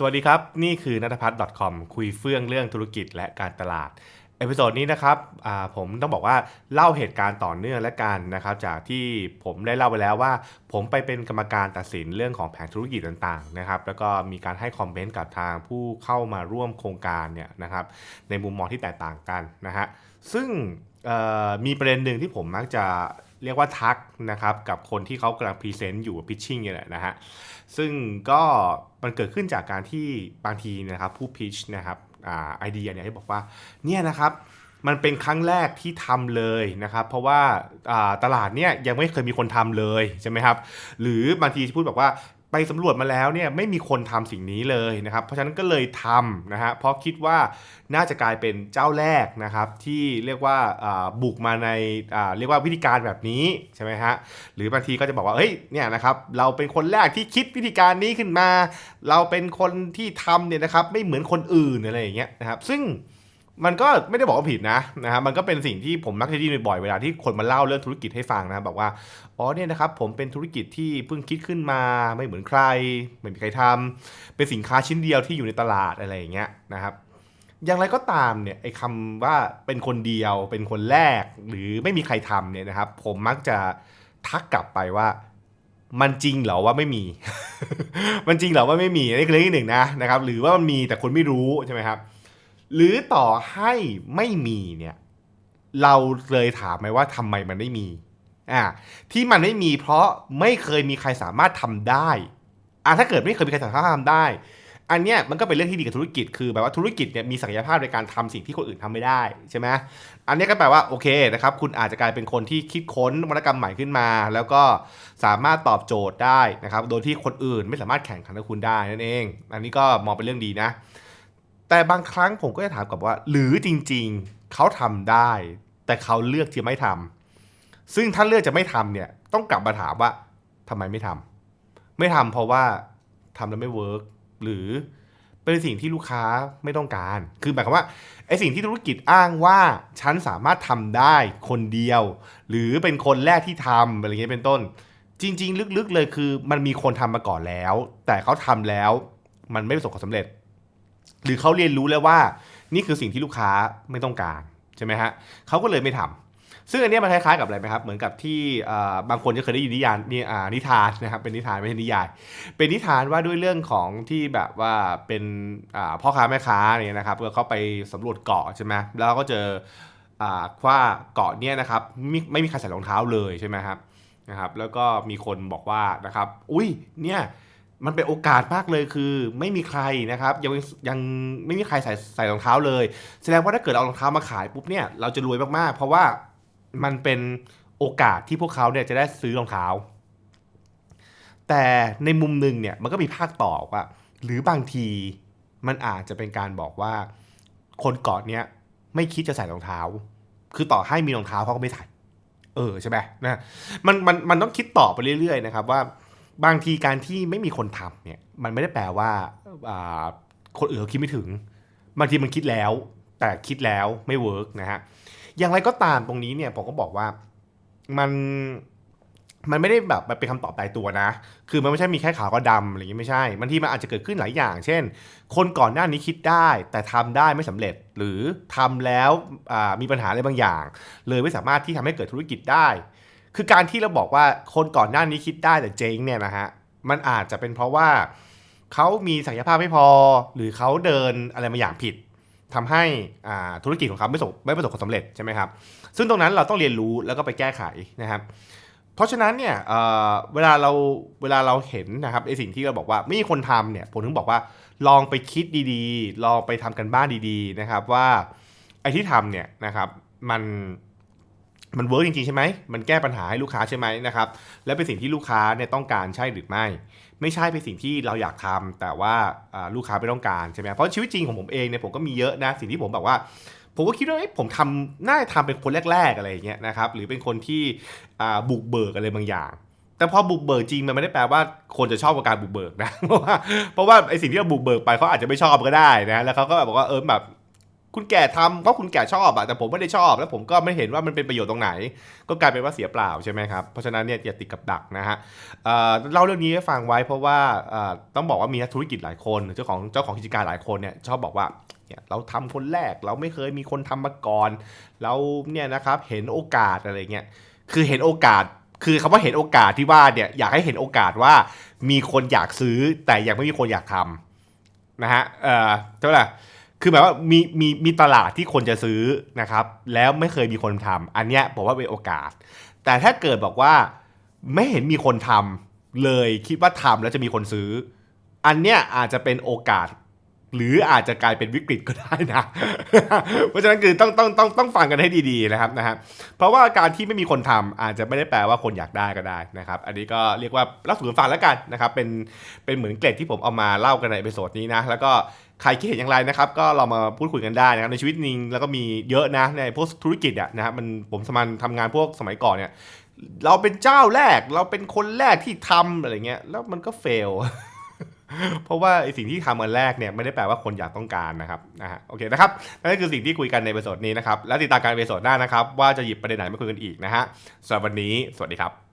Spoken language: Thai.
สวัสดีครับ นี่คือนัทพัฒน์ .com คุยเฟื่องเรื่องธุรกิจและการตลาด เอพิโซดนี้นะครับผมต้องบอกว่าเล่าเหตุการณ์ต่อเนื่องและกันนะครับ จากที่ผมได้เล่าไปแล้วว่า ผมไปเป็นกรรมการตัดสินเรื่องของแผนธุรกิจต่างๆนะครับแล้วก็มีการให้คอมเมนต์กับทางผู้เข้ามาร่วมโครงการเนี่ยนะครับในมุมมองที่แตกต่างกันนะฮะซึ่งมีประเด็นหนึ่งที่ผมมักจะ เรียกว่าทักนะครับกับคนที่เขากำลังพรีเซนต์อยู่พิชชิ่งเนี่ยแหละนะฮะซึ่งก็มันเกิดขึ้นจากการที่บางทีนะครับผู้พิชนะครับไอเดียเนี่ยให้บอกว่าเนี่ยนะครับมันเป็นครั้งแรกที่ทำเลยนะครับ เพราะว่าตลาดเนี่ยยังไม่เคยมีคนทำเลยใช่ไหมครับ หรือบางทีพูดบอกว่า ไปสำรวจมาแล้วเนี่ยไม่มีคนทำสิ่งนี้เลยนะครับ เพราะฉะนั้นก็เลยทำนะฮะเพราะคิดว่าน่าจะกลายเป็นเจ้าแรกนะครับที่เรียกว่าบุกมาในาเรียกว่าวิธีการแบบนี้ใช่ไหมฮะหรือบางทีก็จะบอกว่าเฮ้ยเนี่ยนะครับเราเป็นคนแรกที่คิดวิธีการนี้ขึ้นมา เราเป็นคนที่ทำเนี่ยนะครับไม่เหมือนคนอื่นอะไรอย่างเงี้ยนะครับซึ่ง มันก็ไม่ได้บอกว่าผิดนะนะครับมันก็เป็นสิ่งที่ผมมักจะได้ยินบ่อยเวลาที่คนมาเล่าเรื่องธุรกิจให้ฟังนะบอกว่าอ๋อเนี่ยนะครับผมเป็นธุรกิจที่เพิ่งคิดขึ้นมาไม่เหมือนใครไม่มีใครทำเป็นสินค้าชิ้นเดียวที่อยู่ในตลาดอะไรอย่างเงี้ยนะครับ อย่างไรก็ตามเนี่ยไอ้คำว่าเป็นคนเดียว เป็นคนแรก หรือไม่มีใครทำเนี่ยนะครับ ผมมักจะทักกลับไปว่ามันจริงเหรอว่าไม่มี มันจริงเหรอว่าไม่มีอันนี่คือเรื่องที่หนึ่งนะนะครับ หรือว่ามันมีแต่คนไม่รู้ใช่ไหมครับ หรือต่อให้ไม่มีเนี่ย เราเลยถามไหมว่าทำไมมันไม่มีอ่าที่มันไม่มีเพราะไม่เคยมีใครสามารถทำได้อ่าถ้าเกิดไม่เคยมีใครสามารถทำได้ อันเนี้ยมันก็เป็นเรื่องที่ดีกับธุรกิจ คือแบบว่าธุรกิจเนี่ยมีศักยภาพในการทำสิ่งที่คนอื่นทำไม่ได้ใช่ไหมอันนี้ก็แปลว่าโอเคนะครับ คุณอาจจะกลายเป็นคนที่คิดค้นนวัตกรรมใหม่ขึ้นมา แล้วก็สามารถตอบโจทย์ได้นะครับ โดยที่คนอื่นไม่สามารถแข่งขันกับคุณได้นั่นเอง อันนี้ก็มองเป็นเรื่องดีนะ แต่บางครั้งผมก็จะถามกลับว่า หรือจริงๆเขาทำได้ แต่เขาเลือกที่ไม่ทำซึ่งถ้าเลือกจะไม่ทำเนี่ยต้องกลับมาถามว่าทำไมไม่ทำไม่ทำเพราะว่าทำแล้วไม่เวิร์กหรือเป็นสิ่งที่ลูกค้าไม่ต้องการ คือหมายความว่าไอสิ่งที่ธุรกิจอ้างว่าฉันสามารถทำได้คนเดียว หรือเป็นคนแรกที่ทำอะไรเงี้ยเป็นต้น จริง ๆ ลึกๆเลยคือ มันมีคนทำมาก่อนแล้ว แต่เขาทำแล้วมันไม่ประสบความสำเร็จ หรือเขาเรียนรู้แล้วว่า นี่คือสิ่งที่ลูกค้าไม่ต้องการใช่ไหมฮะเขาก็เลยไม่ทำซึ่งอันนี้มันคล้ายๆกับอะไรไหมครับ เหมือนกับที่บางคนจะเคยได้ยินนิยายนี่อ่านิทานนะครับ เป็นนิทานไม่ใช่นิยาย เป็นนิทานว่าด้วยเรื่องของที่แบบว่าเป็นพ่อค้าแม่ค้าเนี่ยนะครับก็เขาไปสำรวจเกาะใช่ไหมแล้วก็เจอว่าเกาะเนี้ยนะครับไม่ไม่มีใครใส่รองเท้าเลยใช่ไหมครับนะครับ แล้วก็มีคนบอกว่านะครับ อุ้ยเนี่ย มันเป็นโอกาสมากเลยคือ ไม่มีใครนะครับยังยังไม่มีใครใส่ใส่รองเท้าเลย แสดงว่าถ้าเกิดเอารองเท้ามาขายปุ๊บเนี่ยเราจะรวยมากๆ เพราะว่ามันเป็นโอกาสที่พวกเขาเนี่ยจะได้ซื้อรองเท้า แต่ในมุมหนึ่งเนี่ยมันก็มีภาคต่อว่า หรือบางทีมันอาจจะเป็นการบอกว่า คนเกาะเนี้ยไม่คิดจะใส่รองเท้า คือต่อให้มีรองเท้าเขาก็ไม่ใส่ เออใช่ไหมนะมันมันมันต้องคิดต่อไปเรื่อยๆนะครับว่า บางทีการที่ไม่มีคนทำเนี่ยมันไม่ได้แปลว่าคนอื่นเขาคิดไม่ถึงบางทีมันคิดแล้ว แต่คิดแล้วไม่เวิร์กนะฮะอย่างไรก็ตามตรงนี้เนี่ยผมก็บอกว่ามันมันไม่ได้แบบเป็นคำตอบตายตัวนะ คือมันไม่ใช่มีแค่ขาวก็ดำอะไรอย่างนี้ไม่ใช่บางทีมันอาจจะเกิดขึ้นหลายอย่าง เช่น คนก่อนหน้านี้คิดได้ แต่ทำได้ไม่สำเร็จ หรือทำแล้วมีปัญหาอะไรบางอย่าง เลยไม่สามารถที่ทำให้เกิดธุรกิจได้ คือการที่เราบอกว่าคนก่อนหน้านี้คิดได้แต่เจ๊งเนี่ยนะฮะมันอาจจะเป็นเพราะว่าเขามีศักยภาพไม่พอ หรือเขาเดินอะไรบาอย่างผิดทำให้อาธุรกิจของเขาไม่ประสบไม่ประสบความสำเร็จใช่ไหมครับ ซึ่งตรงนั้นเราต้องเรียนรู้แล้วก็ไปแก้ไขนะครับ เพราะฉะนั้นเนี่ยเเวลาเราเวลาเราเห็นนะครับไอสิ่งที่เราบอกว่าไม่มีคนทำเนี่ยผมถึงบอกว่าลองไปคิดดีๆ ลองไปทำกันบ้านดีๆนะครับว่าไอที่ทำเนี่ยนะครับมัน มันเวิร์กจริงๆใช่ไหม มันแก้ปัญหาให้ลูกค้าใช่ไหมนะครับ และเป็นสิ่งที่ลูกค้าเนี่ยต้องการใช่หรือไม่ ไม่ใช่เป็นสิ่งที่เราอยากทำแต่ว่าลูกค้าไม่ต้องการใช่ไหมเพราะชีวิตจริงของผมเองเนี่ยผมก็มีเยอะนะ สิ่งที่ผมแบบว่า ผมก็คิดว่าเอ้ยผมทำน่าจะทำเป็นคนแรก ๆอะไรอย่างเงี้ยนะครับ หรือเป็นคนที่บุกเบิกอะไรบางอย่าง แต่พอบุกเบิกจริงมันไม่ได้แปลว่าคนจะชอบกับการบุกเบิกนะ เพราะว่าเพราะว่าไอสิ่งที่เราบุกเบิกไปเขาอาจจะไม่ชอบก็ได้นะ แล้วเขาก็แบบบอกว่าเออแบบ คุณแก่ทำเพราะคุณแก่ชอบอะแต่ผมไม่ได้ชอบ แล้วผมก็ไม่เห็นว่ามันเป็นประโยชน์ตรงไหน ก็กลายเป็นว่าเสียเปล่าใช่ไหมครับเพราะฉะนั้นเนี่ยอย่าติดกับดักนะฮะเอ่อเล่าเรื่องนี้ให้ฟังไว้เพราะว่าเอ่อต้องบอกว่ามีนักธุรกิจหลายคนเจ้าของเจ้าของกิจการหลายคนเนี่ยชอบบอกว่าเนี่ยเราทำคนแรกเราไม่เคยมีคนทำมาก่อนเราเนี่ยนะครับเห็นโอกาสอะไรเงี้ยคือเห็นโอกาสคือคำว่าเห็นโอกาสที่ว่าเนี่ยอยากให้เห็นโอกาสว่ามีคนอยากซื้อแต่ยังไม่มีคนอยากทำนะฮะเอ่อเท่าไหร่ คือหมายว่ามีมีมีตลาดที่คนจะซื้อนะครับ แล้วไม่เคยมีคนทำอันเนี้ยผมว่าเป็นโอกาส แต่ถ้าเกิดบอกว่าไม่เห็นมีคนทำเลยคิดว่าทำแล้วจะมีคนซื้อ อันเนี้ยอาจจะเป็นโอกาส หรืออาจจะกลายเป็นวิกฤตก็ได้นะ เพราะฉะนั้นคือต้องต้องต้องต้องฟังกันให้ดีๆนะครับนะฮะเพราะว่าการที่ไม่มีคนทำอาจจะไม่ได้แปลว่าคนอยากได้ก็ได้นะครับ อันนี้ก็เรียกว่ารับสู่กันฟังแล้วกันนะครับ เป็นเป็นเหมือนเกร็ดที่ผมเอามาเล่ากันในเอพิโซดนี้นะ แล้วก็ใครคิดเห็นอย่างไรนะครับ ก็เรามาพูดคุยกันได้นะครับในชีวิตจริงแล้วก็มีเยอะนะในพวกธุรกิจอะนะครับมันผมสมันทำงานพวกสมัยก่อนเนี่ยเราเป็นเจ้าแรกเราเป็นคนแรกที่ทำอะไรเงี้ยแล้วมันก็เฟล เพราะว่าไอสิ่งที่ทำอันแรกเนี่ยไม่ได้แปลว่าคนอยากต้องการนะครับนะฮะโอเคนะครับนั่นก็คือสิ่งที่คุยกันในเอพิโซดนี้นะครับและติดตามการเอพิโซดหน้านะครับว่าจะหยิบประเด็นไหนมาคุยกันอีกนะฮะสำหรับวันนี้สวัสดีครับ